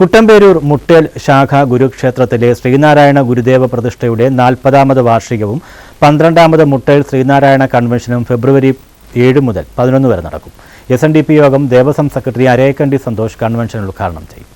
കുട്ടമ്പേരൂർ മുട്ടേൽ ശാഖ ഗുരുക്ഷേത്രത്തിലെ ശ്രീനാരായണ ഗുരുദേവ പ്രതിഷ്ഠയുടെ നാൽപ്പതാമത് വാർഷികവും പന്ത്രണ്ടാമത് മുട്ടേൽ ശ്രീനാരായണ കൺവെൻഷനും ഫെബ്രുവരി ഏഴ് മുതൽ പതിനൊന്ന് വരെ നടക്കും. എസ് എൻ ഡി പി യോഗം ദേവസ്വം സെക്രട്ടറി അരേക്കണ്ടി സന്തോഷ് കൺവെൻഷൻ ഉദ്ഘാടനം ചെയ്യും.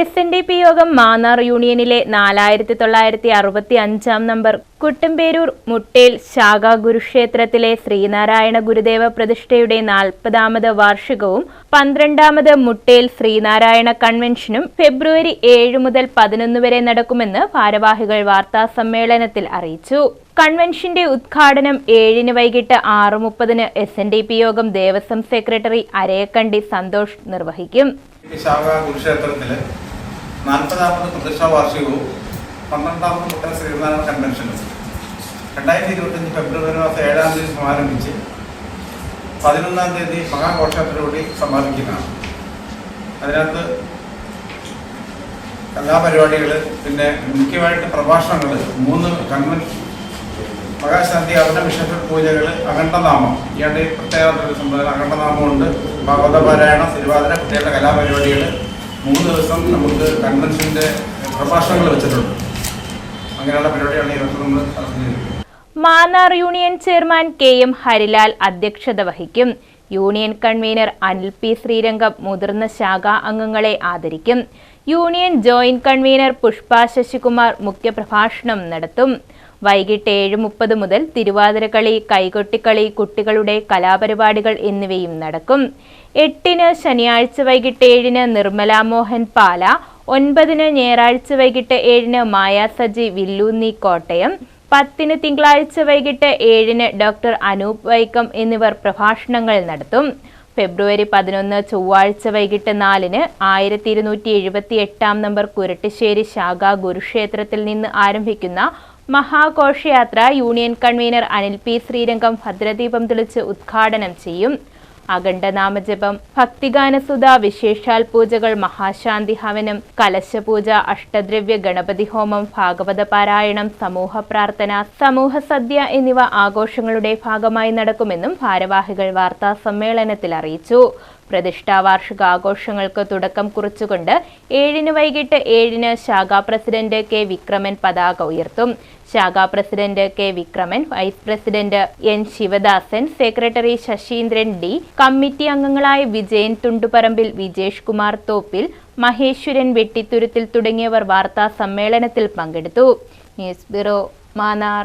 എസ് എൻ ഡി പി യോഗം മാന്നാർ യൂണിയനിലെ നാലായിരത്തി തൊള്ളായിരത്തി അറുപത്തി അഞ്ചാം നമ്പർ കുട്ടമ്പേരൂർ മുട്ടേൽ ശാഖാ ഗുരുക്ഷേത്രത്തിലെ ശ്രീനാരായണ ഗുരുദേവ പ്രതിഷ്ഠയുടെ നാൽപ്പതാമത് വാർഷികവും പന്ത്രണ്ടാമത് മുട്ടേൽ ശ്രീനാരായണ കൺവെൻഷനും ഫെബ്രുവരി ഏഴ് മുതൽ പതിനൊന്ന് വരെ നടക്കുമെന്ന് ഭാരവാഹികൾ വാർത്താ സമ്മേളനത്തിൽ അറിയിച്ചു. കൺവെൻഷന്റെ ഉദ്ഘാടനം ഏഴിന് വൈകിട്ട് ആറ് മുപ്പതിന് എസ് എൻ ഡി പി യോഗം ദേവസ്വം സെക്രട്ടറി അരയക്കണ്ടി സന്തോഷ് നിർവഹിക്കും. പന്ത്രണ്ടാമത് മുട്ട ശ്രീനാരായണ കൺവെൻഷൻ രണ്ടായിരത്തി ഇരുപത്തഞ്ച് ഫെബ്രുവരി മാസം ഏഴാം തീയതി സമാരംഭിച്ച് പതിനൊന്നാം തീയതി മഹാഘോഷത്തിലൂടെ സമാപിക്കുന്നതാണ് അതിനകത്ത് കലാപരിപാടികൾ പിന്നെ മുഖ്യമായിട്ട് പ്രഭാഷണങ്ങൾ മൂന്ന് കൺവെൻഷൻ മഹാശാന്തി അവരുടെ വിശേഷ പൂജകൾ അഖണ്ഡനാമം. ഇയാളുടെ പ്രത്യേക സംബന്ധം അഖണ്ഡനാമമുണ്ട്. ഭഗവതപാരായണ തിരുവാതിര കുട്ടികളുടെ കലാപരിപാടികൾ മൂന്ന് ദിവസം നമുക്ക് കൺവെൻഷന്റെ പ്രഭാഷണങ്ങൾ വെച്ചിട്ടുണ്ട്. Mannar union chairman K M Harilal അധ്യക്ഷത വഹിക്കും. Union convener Anil P Sreerangam മുതിർന്ന ശാഖാ അംഗങ്ങളെ ആദരിക്കും. Union joint convener Pushpa Sasikumar മുഖ്യപ്രഭാഷണം നടത്തും. വൈകിട്ട് ഏഴ് മുപ്പത് മുതൽ തിരുവാതിരക്കളി കൈകൊട്ടിക്കളി കുട്ടികളുടെ കലാപരിപാടികൾ എന്നിവയും നടക്കും. എട്ടിന് ശനിയാഴ്ച വൈകിട്ട് ഏഴിന് നിർമ്മല മോഹൻ പാല ഒൻപതിന് ഞായറാഴ്ച വൈകിട്ട് ഏഴിന് മായാസജി വില്ലൂന്നി കോട്ടയം പത്തിന് തിങ്കളാഴ്ച വൈകിട്ട് ഏഴിന് ഡോക്ടർ അനൂപ് വൈക്കം എന്നിവർ പ്രഭാഷണങ്ങൾ നടത്തും. ഫെബ്രുവരി പതിനൊന്ന് ചൊവ്വാഴ്ച വൈകിട്ട് നാലിന് ആയിരത്തി ഇരുന്നൂറ്റി എഴുപത്തി എട്ടാം നമ്പർ കുരട്ടിശ്ശേരി ശാഖ ഗുരുക്ഷേത്രത്തിൽ നിന്ന് ആരംഭിക്കുന്ന മഹാഘോഷയാത്ര union convener Anil P Sreerangam ഭദ്രദീപം തെളിച്ച് ഉദ്ഘാടനം ചെയ്യും. അഖണ്ഡനാമജപം ഭക്തിഗാനസുധ വിശേഷാൽ പൂജകൾ മഹാശാന്തി ഹവനം കലശപൂജ അഷ്ടദ്രവ്യ ഗണപതി ഹോമം ഭാഗവത പാരായണം സമൂഹ പ്രാർത്ഥന സമൂഹ സദ്യ എന്നിവ ആഘോഷങ്ങളുടെ ഭാഗമായി നടക്കുമെന്നും ഭാരവാഹികൾ വാർത്താ സമ്മേളനത്തിൽ അറിയിച്ചു. പ്രതിഷ്ഠാ വാർഷിക ആഘോഷങ്ങൾക്ക് തുടക്കം കുറിച്ചുകൊണ്ട് ഏഴിന് വൈകിട്ട് ഏഴിന് ശാഖാ പ്രസിഡന്റ് കെ വിക്രമൻ പതാക ഉയർത്തും. ശാഖാ president K Vikraman vice president N Sivadasan secretary Sasheendran D committee അംഗങ്ങളായ വിജയൻ തുണ്ടുപറമ്പിൽ വിജേഷ് കുമാർ തോപ്പിൽ മഹേശ്വരൻ വെട്ടിത്തുരുത്തിൽ തുടങ്ങിയവർ വാർത്താ സമ്മേളനത്തിൽ പങ്കെടുത്തു. News bureau Mannar.